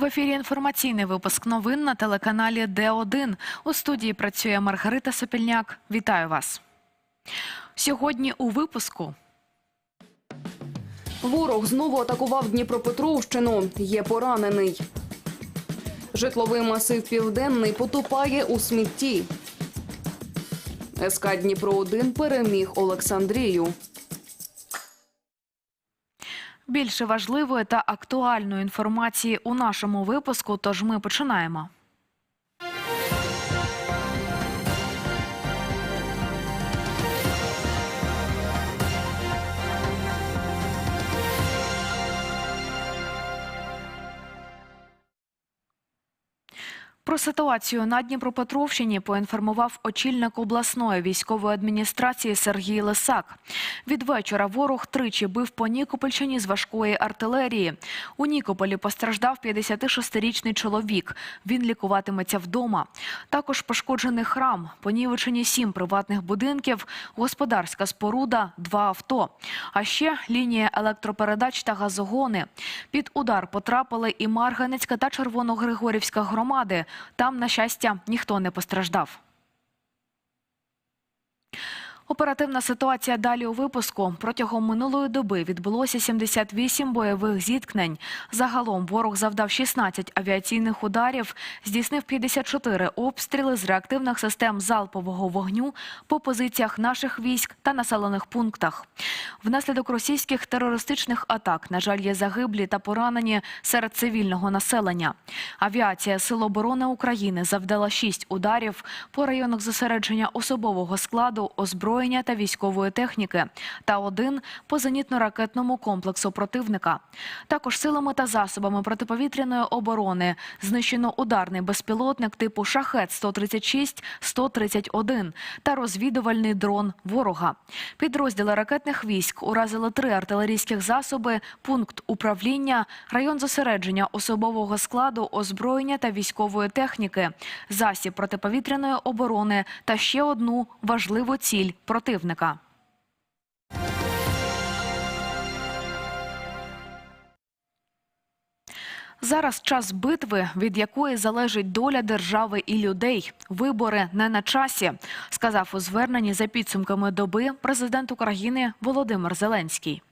В ефірі інформаційний випуск новин на телеканалі Д1. У студії працює Маргарита Сопільняк. Вітаю вас. Сьогодні у випуску Ворог знову атакував Дніпропетровщину. Є поранений. Житловий масив Південний потопає у смітті. СК Дніпро-1 переміг Олександрію. Більше важливої та актуальної інформації у нашому випуску. Тож ми починаємо. Про ситуацію на Дніпропетровщині поінформував очільник обласної військової адміністрації Сергій Лисак. Від вечора ворог тричі бив по Нікопольщині з важкої артилерії. У Нікополі постраждав 56-річний чоловік. Він лікуватиметься вдома. Також пошкоджений храм, понівечені сім приватних будинків, господарська споруда, два авто. А ще лінія електропередач та газогони. Під удар потрапили і Марганецька та Червоногригорівська громади. Там, на щастя, ніхто не постраждав. Оперативна ситуація далі у випуску. Протягом минулої доби відбулося 78 бойових зіткнень. Загалом ворог завдав 16 авіаційних ударів, здійснив 54 обстріли з реактивних систем залпового вогню по позиціях наших військ та населених пунктах. Внаслідок російських терористичних атак, на жаль, є загиблі та поранені серед цивільного населення. Авіація Сил оборони України завдала 6 ударів по районах зосередження особового складу, озброєння та військової техніки та один по зенітно-ракетному комплексу противника. Також силами та засобами протиповітряної оборони знищено ударний безпілотник типу «Шахет-136-131» та розвідувальний дрон ворога. Підрозділи ракетних військ уразили три артилерійських засоби, пункт управління, район зосередження особового складу, озброєння та військової техніки, засіб протиповітряної оборони та ще одну важливу ціль противника. Зараз час битви, від якої залежить доля держави і людей. Вибори не на часі, сказав у зверненні за підсумками доби президент України Володимир Зеленський.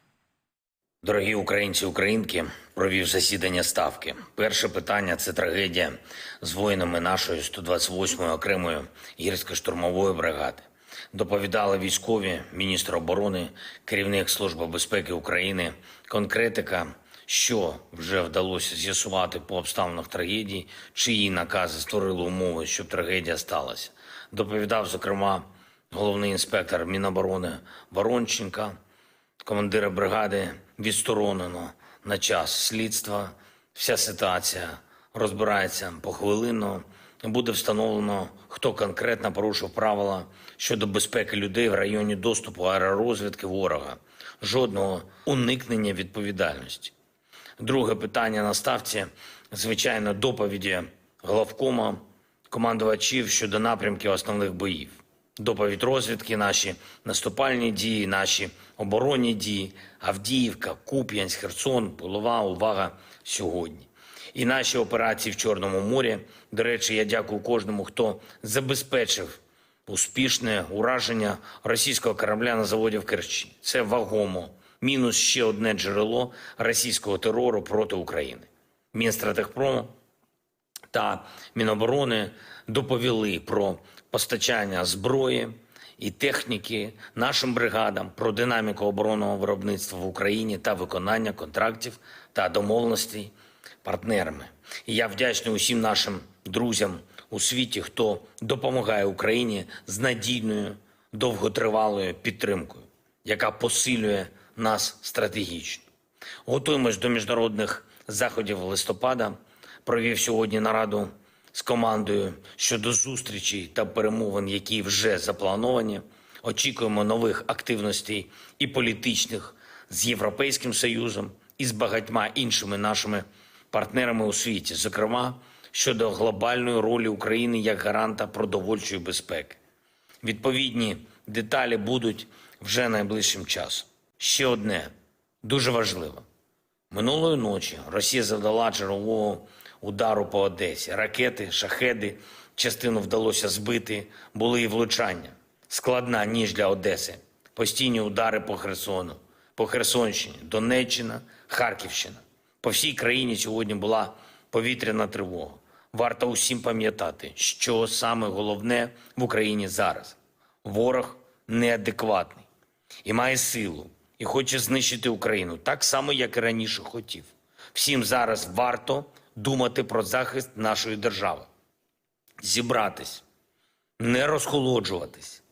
Дорогі українці, українки, провів засідання ставки. Перше питання це трагедія з воїнами нашої 128-ї окремої гірсько-штурмової бригади. Доповідали військові, міністр оборони, керівник Служби безпеки України, конкретика, що вже вдалося з'ясувати по обставинах трагедії, чиї накази створили умови, щоб трагедія сталася. Доповідав, зокрема, головний інспектор Міноборони Воронченка, командира бригади відсторонено на час слідства. Вся ситуація розбирається похвилинно. Буде встановлено, хто конкретно порушив правила щодо безпеки людей в районі доступу аеророзвідки ворога. Жодного уникнення відповідальності. Друге питання на ставці, звичайно, доповіді главкома, командувачів щодо напрямків основних боїв. Доповідь розвідки, наші наступальні дії, наші оборонні дії, Авдіївка, Куп'янськ, Херсон, Пилова, увага сьогодні. І наші операції в Чорному морі. До речі, я дякую кожному, хто забезпечив успішне ураження російського корабля на заводі в Керчі. Це вагомо. Мінус ще одне джерело російського терору проти України. Мінстратегпром та Міноборони доповіли про постачання зброї і техніки нашим бригадам, про динаміку оборонного виробництва в Україні та виконання контрактів та домовленостей партнерами. І я вдячний усім нашим друзям у світі, хто допомагає Україні з надійною довготривалою підтримкою, яка посилює нас стратегічно. Готуємось до міжнародних заходів листопада. Провів сьогодні нараду з командою щодо зустрічей та перемовин, які вже заплановані. Очікуємо нових активностей і політичних з Європейським Союзом і з багатьма іншими нашими партнерами у світі, зокрема щодо глобальної ролі України як гаранта продовольчої безпеки. Відповідні деталі будуть вже найближчим часом. Ще одне дуже важливо. Минулої ночі Росія завдала чергового удару по Одесі. Ракети, шахеди, частину вдалося збити, були і влучання. Складна ніж для Одеси. Постійні удари по Херсону, по Херсонщині, Донеччина, Харківщина. По всій країні сьогодні була повітряна тривога. Варто усім пам'ятати, що саме головне в Україні зараз. Ворог неадекватний і має силу, і хоче знищити Україну так само, як і раніше хотів. Всім зараз варто думати про захист нашої держави, зібратись, не розхолоджуватись,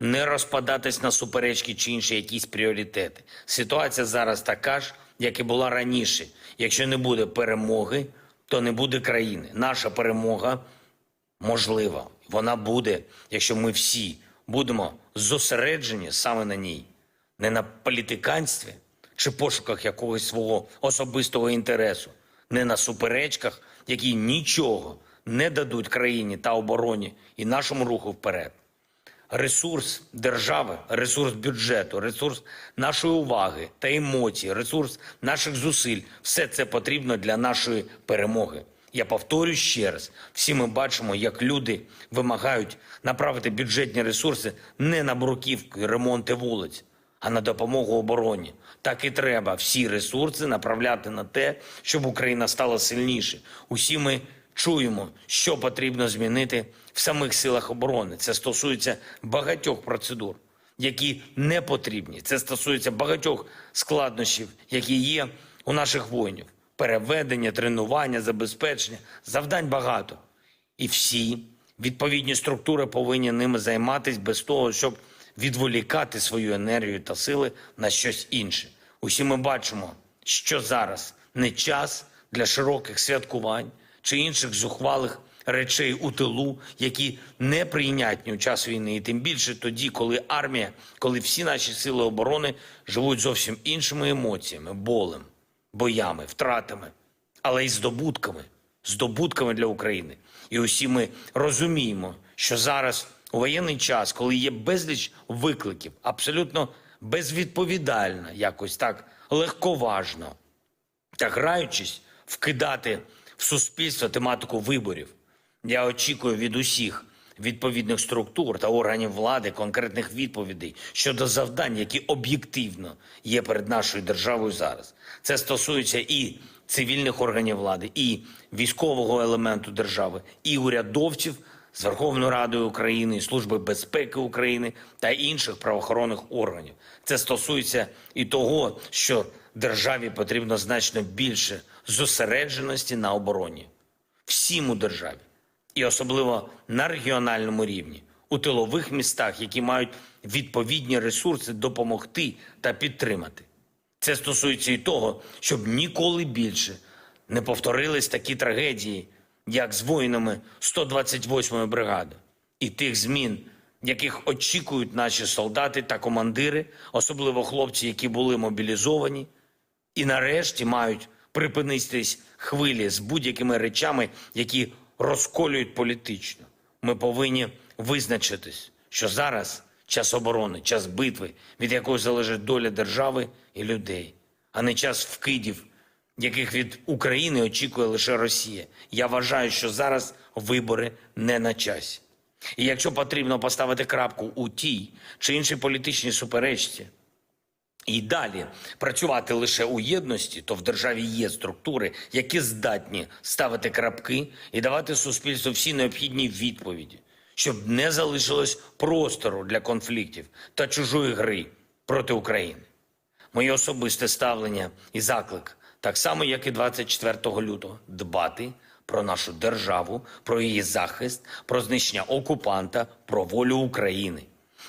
не розпадатись на суперечки чи інші якісь пріоритети. Ситуація зараз така ж, як і була раніше. Якщо не буде перемоги, то не буде країни. Наша перемога можлива. Вона буде, якщо ми всі будемо зосереджені саме на ній, не на політиканстві чи пошуках якогось свого особистого інтересу, не на суперечках, які нічого не дадуть країні та обороні і нашому руху вперед. Ресурс держави, ресурс бюджету, ресурс нашої уваги та емоцій, ресурс наших зусиль все це потрібно для нашої перемоги. Я повторюю ще раз: всі ми бачимо, як люди вимагають направити бюджетні ресурси не на бруківки, ремонти вулиць, а на допомогу обороні. Так і треба всі ресурси направляти на те, щоб Україна стала сильніше. Усі ми чуємо, що потрібно змінити в самих силах оборони. Це стосується багатьох процедур, які не потрібні. Це стосується багатьох складнощів, які є у наших воїнів. Переведення, тренування, забезпечення, завдань багато. І всі відповідні структури повинні ними займатися без того, щоб відволікати свою енергію та сили на щось інше. Усі ми бачимо, що зараз не час для широких святкувань чи інших зухвалих речей у тилу, які неприйнятні у час війни, і тим більше тоді, коли армія, коли всі наші сили оборони живуть зовсім іншими емоціями, болем, боями, втратами, але й здобутками, здобутками для України. І усі ми розуміємо, що зараз у воєнний час, коли є безліч викликів, абсолютно безвідповідально, якось так легковажно, та граючись, вкидати в суспільство тематику виборів. Я очікую від усіх відповідних структур та органів влади конкретних відповідей щодо завдань, які об'єктивно є перед нашою державою зараз. Це стосується і цивільних органів влади, і військового елементу держави, і урядовців з Верховною Радою України, Служби безпеки України та інших правоохоронних органів. Це стосується і того, що державі потрібно значно більше зосередженості на обороні. Всім у державі, і особливо на регіональному рівні, у тилових містах, які мають відповідні ресурси допомогти та підтримати. Це стосується і того, щоб ніколи більше не повторились такі трагедії, як з воїнами 128-ї бригади, і тих змін, яких очікують наші солдати та командири, особливо хлопці, які були мобілізовані, і нарешті мають припинитись хвилі з будь-якими речами, які розколюють політично. Ми повинні визначитись, що зараз час оборони, час битви, від якої залежить доля держави і людей, а не час вкидів, яких від України очікує лише Росія. Я вважаю, що зараз вибори не на часі. І якщо потрібно поставити крапку у тій чи іншій політичній суперечці, і далі працювати лише у єдності, то в державі є структури, які здатні ставити крапки і давати суспільству всі необхідні відповіді, щоб не залишилось простору для конфліктів та чужої гри проти України. Моє особисте ставлення і заклик, так само як і 24 лютого, дбати про нашу державу, про її захист, про знищення окупанта, про волю України,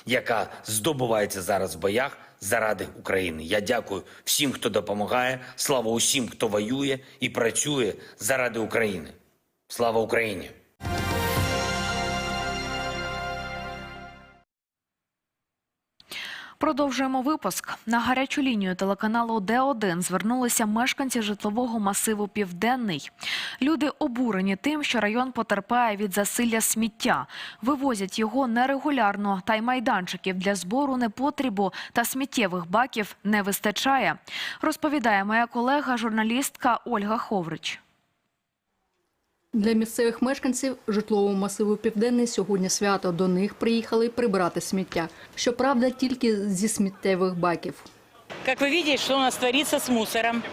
яка здобувається зараз в боях заради України. Я дякую всім, хто допомагає. Слава усім, хто воює і працює заради України. Слава Україні! Продовжуємо випуск. На гарячу лінію телеканалу Д1 звернулися мешканці житлового масиву Південний. Люди обурені тим, що район потерпає від засилля сміття. Вивозять його нерегулярно, та й майданчиків для збору непотрібу та сміттєвих баків не вистачає. Розповідає моя колега, журналістка Ольга Ховрич. Для місцевих мешканців житлового масиву Південний сьогодні свято. До них приїхали прибрати сміття. Щоправда, тільки зі сміттєвих баків. Как вы видите, что у нас творится с мусором.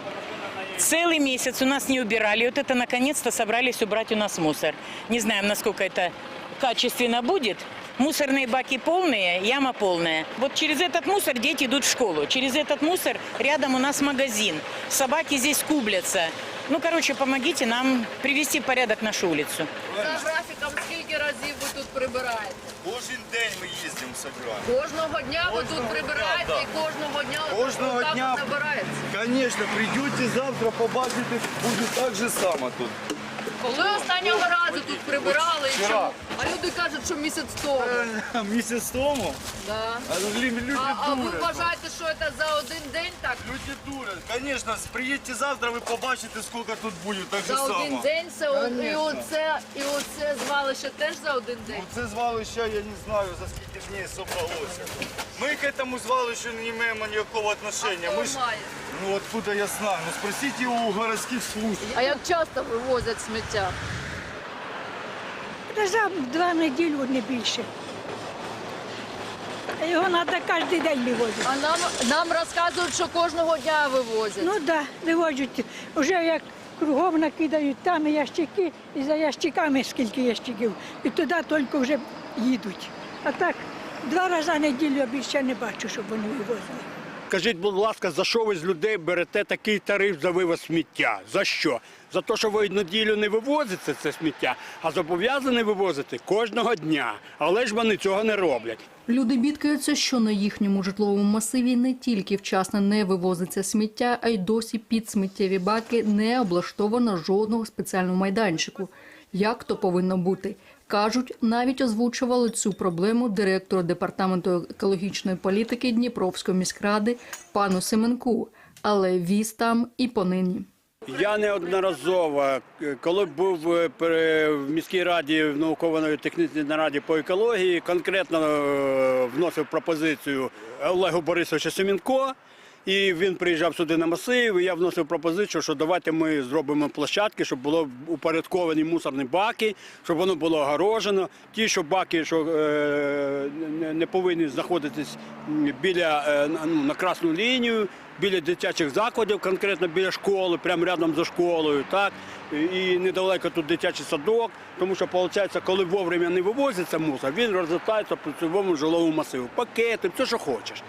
Целый месяц у нас не убирали. Вот это наконец-то собрались убрать у нас мусор. Не знаем, насколько это качественно будет. Мусорные баки полные, яма полная. Вот через этот мусор дети идут в школу. Через этот мусор рядом у нас магазин. Собаки здесь кублятся. Ну, короче, помогите нам привести в порядок нашу улицу. За графіком скільки разів ви тут прибираєте? Кожен день ми їздимо, собираємо. Кожного дня ви тут прибираєте да, і кожного дня Кожного дня. набирається. Звісно, прийдете завтра, побачите, буде так же само тут. Коли останнього разу тут прибирали? і чому? А люди кажуть, що місяць тому. Місяць тому, Да. а люди, люди А, а ви дурять. вважаєте, що це за один день так? Люди дурять. Звісно, приїдьте завтра, ви побачите, скільки тут буде, так же За один само. день це о- і Конечно. оце, і оце звалище теж за один день. Ну, це звалище, я не знаю, за скільки днів собралося. Ми к этому звалищу не маємо ніякого А отношения. хто Ми ж, має? Ну откуда я знаю, ну спросите у городских служб. А як часто вивозять сміття? За два неділі не більше. Його треба кожен день вивозити. А нам, нам розказують, що кожного дня вивозять. Ну так, да, вивозять. Вже як кругом накидають там ящики, і за ящиками скільки ящиків. І туди тільки вже їдуть. А так, два рази на неділю я більше не бачу, щоб вони вивозили. Скажіть, будь ласка, за що ви з людей берете такий тариф за вивоз сміття? За що? За те, що ви неділю не вивозите це сміття, а зобов'язані вивозити кожного дня. Але ж вони цього не роблять. Люди бідкаються, що на їхньому житловому масиві не тільки вчасно не вивозиться сміття, а й досі під сміттєві баки не облаштовано жодного спеціального майданчику. Як то повинно бути? Кажуть, навіть озвучували цю проблему директору департаменту екологічної політики Дніпровської міськради пану Семенку, але віз там і понині. Я неодноразово, коли був е, в міській раді в науково-технічній нараді по екології, конкретно е, вносив пропозицію Олегу Борисовичу Семенко. І він приїжджав сюди на масив, і я вносив пропозицію, що давайте ми зробимо площадки, щоб було упорядковані мусорні баки, щоб воно було огорожено. Ті, що баки, що е, не- повинні знаходитись біля е, ну, на красну лінію, біля дитячих закладів, конкретно біля школи, прямо рядом за школою, так і недалеко тут дитячий садок, тому що виходить, коли вовремя не вивозиться мусор, він розлітається по цілому жилому масиву, пакети, все, що хочеш.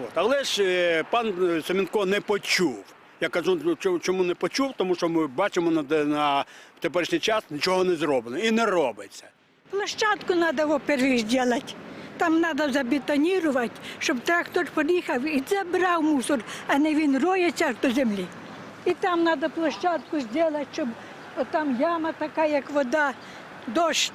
От. Але ж е, пан е, Семенко не почув. Я кажу, ну, чому- не почув, тому що ми бачимо на, на теперішній час нічого не зроблено і не робиться. Площадку треба, во-первых, зробити. Там треба забетонувати, щоб трактор приїхав і забрав мусор, а не він роється до землі. І там треба площадку зробити, щоб там яма така, як вода, дощ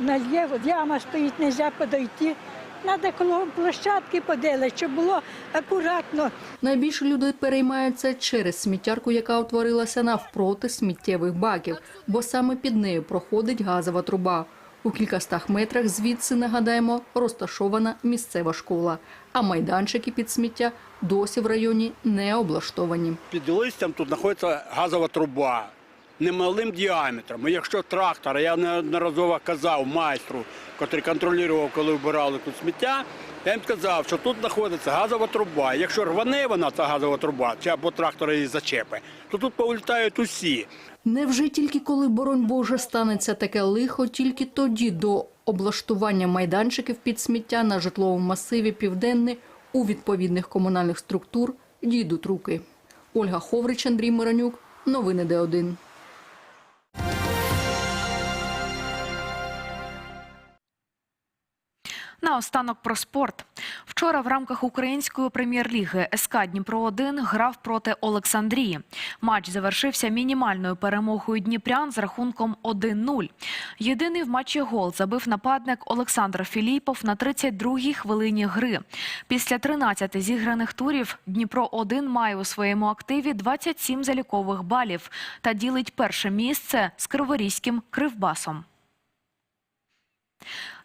нальє, яма стоїть, не можна подойти. Треба коло площадки поділити, щоб було акуратно. Найбільше люди переймаються через сміттярку, яка утворилася навпроти сміттєвих баків, бо саме під нею проходить газова труба. У кількастах метрах звідси, нагадаємо, розташована місцева школа, а майданчики під сміття досі в районі не облаштовані. Під листям тут знаходиться газова труба немалим діаметром. Якщо трактор, я неодноразово казав майстру, який контролював, коли вбирали тут сміття, я їм сказав, що тут знаходиться газова труба. Якщо рване вона, ця газова труба, чи або трактор її зачепи, то тут повилітають усі. Невже тільки коли, боронь Боже, станеться таке лихо, тільки тоді до облаштування майданчиків під сміття на житловому масиві Південний у відповідних комунальних структур дійдуть руки. Ольга Ховрич, Андрій Миронюк. Новини Д1. Наостанок про спорт. Вчора в рамках української прем'єр-ліги СК Дніпро-1 грав проти Олександрії. Матч завершився мінімальною перемогою Дніпрян з рахунком 1-0. Єдиний в матчі гол забив нападник Олександр Філіпов на 32-й хвилині гри. Після 13 зіграних турів Дніпро-1 має у своєму активі 27 залікових балів та ділить перше місце з Криворізьким Кривбасом.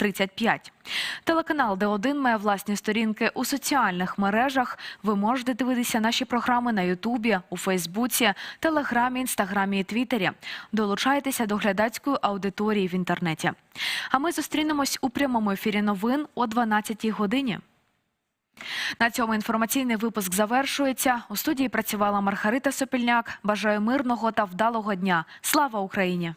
35. Телеканал Д1 має власні сторінки у соціальних мережах. Ви можете дивитися наші програми на Ютубі, у Фейсбуці, Телеграмі, Інстаграмі і Твіттері. Долучайтеся до глядацької аудиторії в інтернеті. А ми зустрінемось у прямому ефірі новин о 12-й годині. На цьому інформаційний випуск завершується. У студії працювала Маргарита Сопільняк. Бажаю мирного та вдалого дня. Слава Україні!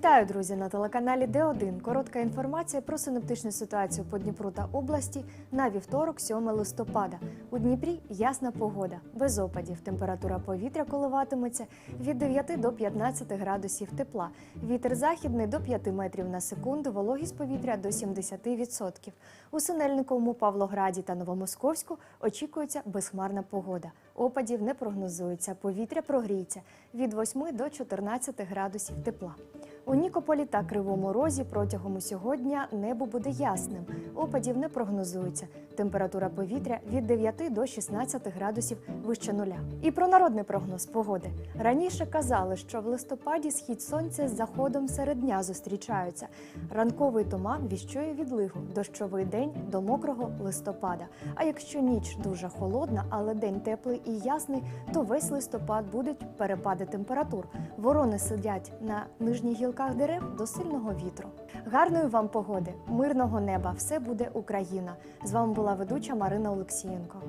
Вітаю, друзі, на телеканалі Д1. Коротка інформація про синоптичну ситуацію по Дніпру та області на вівторок, 7 листопада. У Дніпрі ясна погода, без опадів. Температура повітря коливатиметься від 9 до 15 градусів тепла. Вітер західний до 5 метрів на секунду, вологість повітря до 70%. У Синельниковому, Павлограді та Новомосковську очікується безхмарна погода. Опадів не прогнозується. Повітря прогріється від 8 до 14 градусів тепла. У Нікополі та Кривому Розі протягом усього дня небо буде ясним. Опадів не прогнозується. Температура повітря від 9 до 16 градусів вище нуля. І про народний прогноз погоди. Раніше казали, що в листопаді схід сонця з заходом серед дня зустрічаються. Ранковий туман віщує відлигу, дощовий день до мокрого листопада. А якщо ніч дуже холодна, але день теплий і ясний, то весь листопад будуть перепади температур. Ворони сидять на нижніх гілках дерев до сильного вітру. Гарної вам погоди, мирного неба! Все буде Україна. З вами була ведуча Марина Олексієнко.